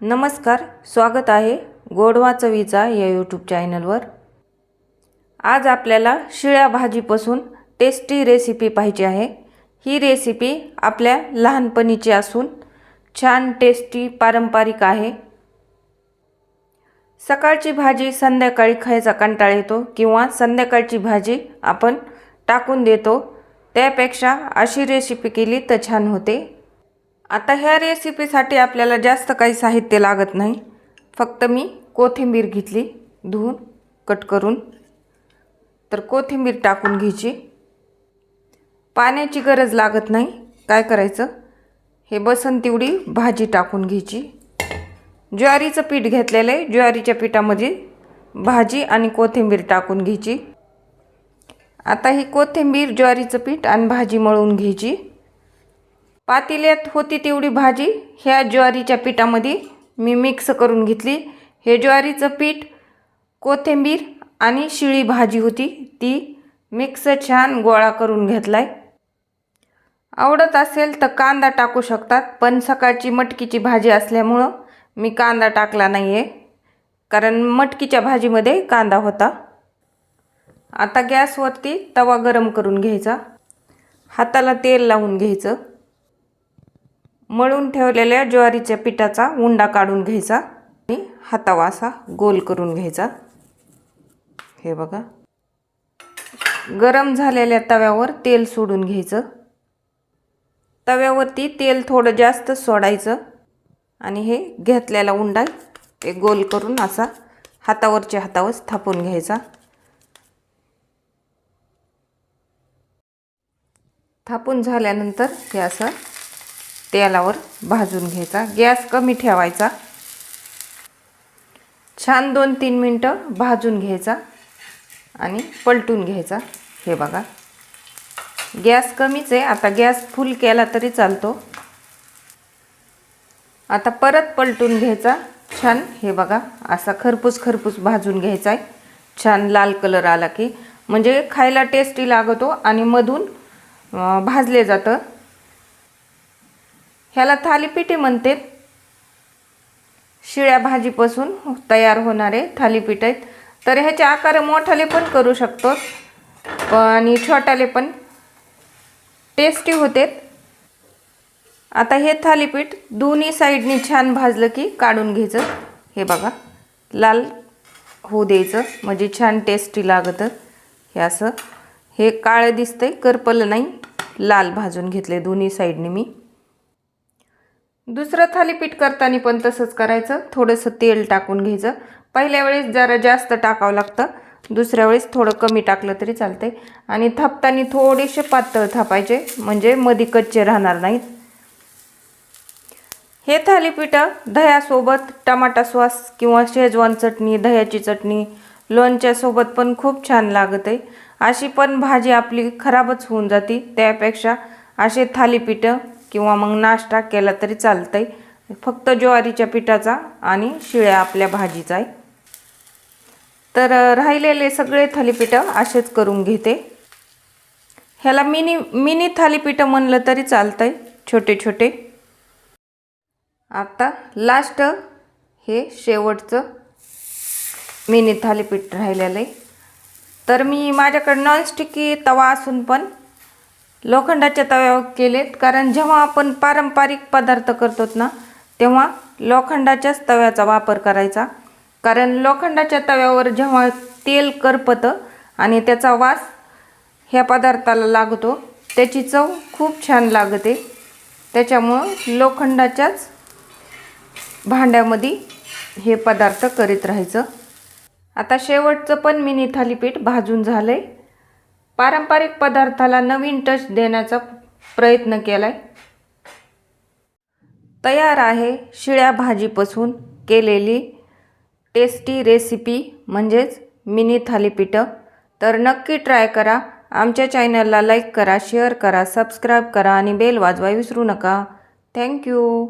नमस्कार स्वागत आहे गोडवा चवीचा या यूट्यूब चॅनलवर आज आपल्याला शिळ्या भाजीपासून टेस्टी रेसिपी पाहिजे आहे. ही रेसिपी आपल्या लहानपणीची असून छान टेस्टी पारंपरिक आहे. सकाळची भाजी संध्याकाळी खायचा कंटाळा येतो किंवा संध्याकाळची भाजी आपण टाकून देतो. त्यापेक्षा अशी रेसिपी केली तर छान होते. आता ह्या रेसिपीसाठी आपल्याला जास्त काही साहित्य लागत नाही. फक्त मी कोथिंबीर घेतली धुवून कट करून. तर कोथिंबीर टाकून घ्यायची. पाण्याची गरज लागत नाही. काय करायचं? हे बसन तेवढी भाजी टाकून घ्यायची. ज्वारीचं पीठ घेतलेलं आहे. ज्वारीच्या पिठामध्ये भाजी आणि कोथिंबीर टाकून घ्यायची. आता ही कोथिंबीर ज्वारीचं पीठ आणि भाजी मळून घ्यायची. पातेल्यात होती तेवढी भाजी. ह्या ज्वारीच्या पिठामध्ये मी मिक्स करून घेतली. हे ज्वारीचं पीठ कोथिंबीर आणि शिळी भाजी होती. ती मिक्स छान गोळा करून घेतलाय. आवडत असेल तर कांदा टाकू शकतात पण सकाळची मटकीची भाजी असल्यामुळं मी कांदा टाकला नाही आहे कारण मटकीच्या भाजीमध्ये कांदा होता. आता गॅसवरती तवा गरम करून घ्यायचा. हाताला तेल लावून घ्यायचं. मळून ठेवलेल्या ज्वारीच्या पिठाचा उंडा काढून घ्यायचा आणि हातावा असा गोल करून घ्यायचा. हे बघा. गरम झालेल्या तव्यावर तेल सोडून घ्यायचं. तव्यावरती तेल थोडं जास्त सोडायचं आणि हे घेतलेला उंडा ते गोल करून असा हातावरच्या हातावर थापून घ्यायचा. थापून झाल्यानंतर हे असं तेलावर भाजून घ्यायचा. गॅस कमी ठेवायचा. छान दोन तीन मिनटं भाजून घ्यायचा आणि पलटून घ्यायचा. हे बघा. गॅस कमीच आहे. आता गॅस फुल केला तरी चालतो. आता परत पलटून घ्यायचा. छान. हे बघा. असा खरपूस खरपूस भाजून घ्यायचा आहे. छान लाल कलर आला की. म्हणजे खायला टेस्टी लागतो आणि मधून भाजले जातं. ह्याला थालीपीठे म्हणतात. शिळ्या भाजीपासून तयार होणारे थालीपीठ आहेत. तर ह्याचे आकार मोठाले पण करू शकतो. आणि छोटाले पण टेस्टी होते आता हे थालीपीठ दोन्ही साईडनी छान भाजलं की काढून घ्यायचं. हे बघा लाल होऊ द्यायचं म्हणजे छान टेस्टी लागतं. हे असं हे काळं दिसतंय करपलं नाही. लाल भाजून घेतले दोन्ही साईडने मी. दुसरं थालीपीठ करताना पण तसंच करायचं. थोडंसं तेल टाकून घ्यायचं. पहिल्या वेळेस जरा जास्त टाकावं लागतं. दुसऱ्या वेळेस थोडं कमी टाकलं तरी चालते आणि थापताना थोडेसे पातळ थापायचे म्हणजे मधी कच्चे राहणार नाहीत. हे थालीपीठं दह्यासोबत टमाटा सॉस किंवा शेजवान चटणी दह्याची चटणी लोणच्यासोबत पण खूप छान लागत आहे अशी पण भाजी आपली खराबच होऊन जाते. त्यापेक्षा असे थालीपीठं किंवा मग नाश्ता केला तरी चालतंय. फक्त ज्वारीच्या पिठाचा आणि शिळ्या आपल्या भाजीचा आहे. तर राहिलेले सगळे थालीपीठं असेच करून घेते. ह्याला मिनी मिनी थालीपीठं म्हणलं तरी चालतंय छोटे छोटे. आता लास्ट हे शेवटचं मिनी थालीपीठ राहिलेलं आहे. तर मी माझ्याकडे नॉनस्टिकी तवा असून पण लोखंडाच्या तव्यावर केलेत. कारण जेव्हा आपण पारंपरिक पदार्थ करतो ना तेव्हा लोखंडाच्याच तव्याचा वापर करायचा. कारण लोखंडाच्या तव्यावर जेव्हा तेल करपतं आणि त्याचा वास ह्या पदार्थाला लागतो त्याची चव खूप छान लागते. त्याच्यामुळं लोखंडाच्याच भांड्यामध्ये हे पदार्थ करीत राहायचं. आता शेवटचं पण मिनी थालीपीठ भाजून झालं आहे पारंपरिक पदार्थाला नवीन टच देण्याचा प्रयत्न केला आहे तयार आहे शिळ्या भाजीपासून केलेली टेस्टी रेसिपी म्हणजेच मिनी थालीपीठं. तर नक्की ट्राय करा. आमच्या चॅनलला लाईक करा शेअर करा सबस्क्राईब करा आणि बेल वाजवा विसरू नका. थँक्यू